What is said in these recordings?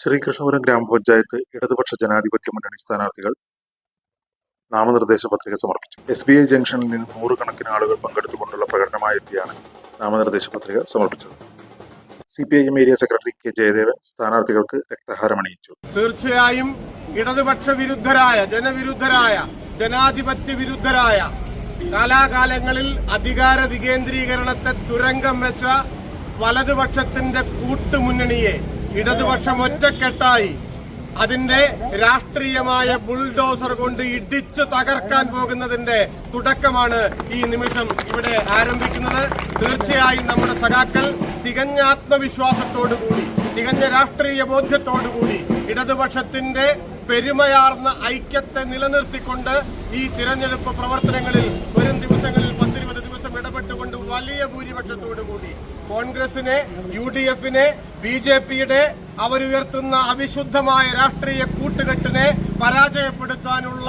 ശ്രീകൃഷ്ണപുരം ഗ്രാമപഞ്ചായത്ത് ഇടതുപക്ഷ ജനാധിപത്യ മുന്നണി സ്ഥാനാർത്ഥികൾ നാമനിർദ്ദേശ പത്രിക സമർപ്പിച്ചു. എസ് ബി ഐ ജംഗ്ഷനിൽ നിന്ന് നൂറുകണക്കിന് ആളുകൾ പങ്കെടുത്തുകൊണ്ടുള്ള പ്രകടനമായെത്തിയാണ് നാമനിർദ്ദേശ പത്രിക സമർപ്പിച്ചത്. C P I M area secretary K Jayadevan സ്ഥാനാർത്ഥികൾക്ക് രക്തഹാരമണിയിച്ചു തീർച്ചയായും ഇടതുപക്ഷ വിരുദ്ധരായ ജനവിരുദ്ധരായ ജനാധിപത്യ വിരുദ്ധരായ കാലാകാലങ്ങളിൽ അധികാര വികേന്ദ്രീകരണത്തെ തുരങ്കം വെച്ച വലതുപക്ഷത്തിന്റെ കൂട്ടുമുന്നണിയെ ഇടതുപക്ഷം ഒറ്റക്കെട്ടായി. അതിന്റെ രാഷ്ട്രീയമായ ബുൾഡോസർ കൊണ്ട് ഇടിച്ചു തകർക്കാൻ പോകുന്നതിന്റെ തുടക്കമാണ് ഈ നിമിഷം ഇവിടെ ആരംഭിക്കുന്നത്. തീർച്ചയായും നമ്മുടെ സഖാക്കൾ തികഞ്ഞ ആത്മവിശ്വാസത്തോടുകൂടി തികഞ്ഞ രാഷ്ട്രീയ ബോധ്യത്തോടുകൂടി ഇടതുപക്ഷത്തിന്റെ പെരുമയാർന്ന ഐക്യത്തെ നിലനിർത്തിക്കൊണ്ട് ഈ തിരഞ്ഞെടുപ്പ് പ്രവർത്തനങ്ങളിൽ വരും ദിവസങ്ങളിൽ പത്തിരുപത് ദിവസം ഇടപെട്ടുകൊണ്ട് വലിയ ഭൂരിപക്ഷത്തോടുകൂടി കോൺഗ്രസിനെ യു ഡി എഫിനെ ബി ജെ പിയുടെ അവരുയർത്തുന്ന അവിശുദ്ധമായ രാഷ്ട്രീയ കൂട്ടുകെട്ടിനെ പരാജയപ്പെടുത്താനുള്ള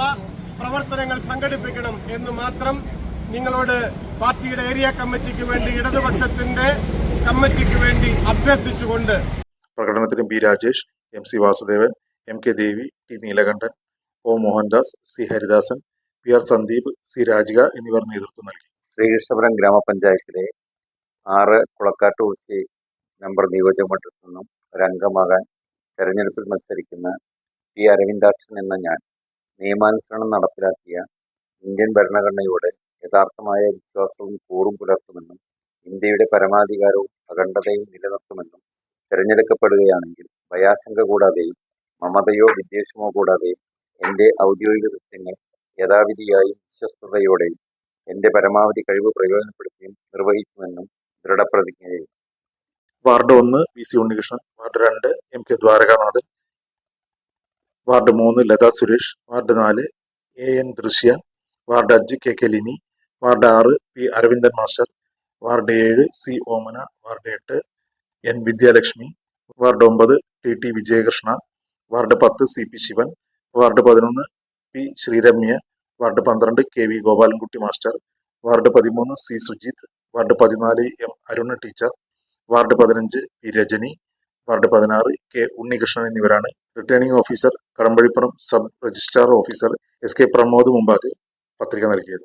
പ്രവർത്തനങ്ങൾ സംഘടിപ്പിക്കണം എന്ന് മാത്രം നിങ്ങളോട് പാർട്ടിയുടെ ഏരിയ കമ്മിറ്റിക്ക് വേണ്ടി ഇടതുപക്ഷത്തിന്റെ കമ്മിറ്റിക്ക് വേണ്ടി അഭ്യർത്ഥിച്ചുകൊണ്ട്. പ്രകടനത്തിന് B Rajesh M C Vasudevan M K Devi T Neelakantan O Mohandas C Haridasan P R Sandeep C Rajika എന്നിവർ നേതൃത്വം നൽകി. ശ്രീകൃഷ്ണപുരം ഗ്രാമപഞ്ചായത്തിലെ ആറ് കുളക്കാട്ടുകുറിശി നമ്പർ നിയോജകമണ്ഡലത്തിൽ നിന്നും ഒരംഗമാകാൻ തെരഞ്ഞെടുപ്പിൽ മത്സരിക്കുന്ന പി അരവിന്ദാക്ഷൻ എന്ന ഞാൻ നിയമാനുസരണം നടപ്പിലാക്കിയ ഇന്ത്യൻ ഭരണഘടനയോട് യഥാർത്ഥമായ വിശ്വാസവും കൂറും പുലർത്തുമെന്നും ഇന്ത്യയുടെ പരമാധികാരവും അഖണ്ഡതയും നിലനിർത്തുമെന്നും തിരഞ്ഞെടുക്കപ്പെടുകയാണെങ്കിൽ ഭയാശങ്ക കൂടാതെയും മമതയോ വിദ്വേഷമോ കൂടാതെയും എന്റെ ഔദ്യോഗിക കൃത്യങ്ങൾ യഥാവിധിയായും വിശ്വസ്തയോടെയും എന്റെ പരമാവധി കഴിവ് പ്രയോജനപ്പെടുത്തിയും നിർവഹിക്കുമെന്നും ദൃഢപ്രതിജ്ഞ വാർഡ് ഒന്ന് വി സി ഉണ്ണികൃഷ്ണൻ വാർഡ് രണ്ട് എം കെ ദ്വാരകാനാഥൻ വാർഡ് മൂന്ന് ലത സുരേഷ് വാർഡ് നാല് എ എൻ ദൃശ്യ വാർഡ് അഞ്ച് കെ കെ ലിനി വാർഡ് ആറ് പി അരവിന്ദൻ മാസ്റ്റർ വാർഡ് ഏഴ് സി ഓമന വാർഡ് എട്ട് എൻ വിദ്യാലക്ഷ്മി വാർഡ് ഒമ്പത് ടി ടി വിജയകൃഷ്ണ വാർഡ് പത്ത് സി പി ശിവൻ വാർഡ് പതിനൊന്ന് പി ശ്രീരമ്യ വാർഡ് പന്ത്രണ്ട് K V Gopalankutty master ward പതിമൂന്ന് സി സുജിത്ത് വാർഡ് പതിനാല് എം അരുണ ടീച്ചർ വാർഡ് പതിനഞ്ച് പി രജനി വാർഡ് പതിനാറ് കെ ഉണ്ണികൃഷ്ണൻ എന്നിവരാണ് returning officer Kadampazhipuram sub registrar officer S K Pramod മുമ്പാകെ പത്രിക നൽകിയത്.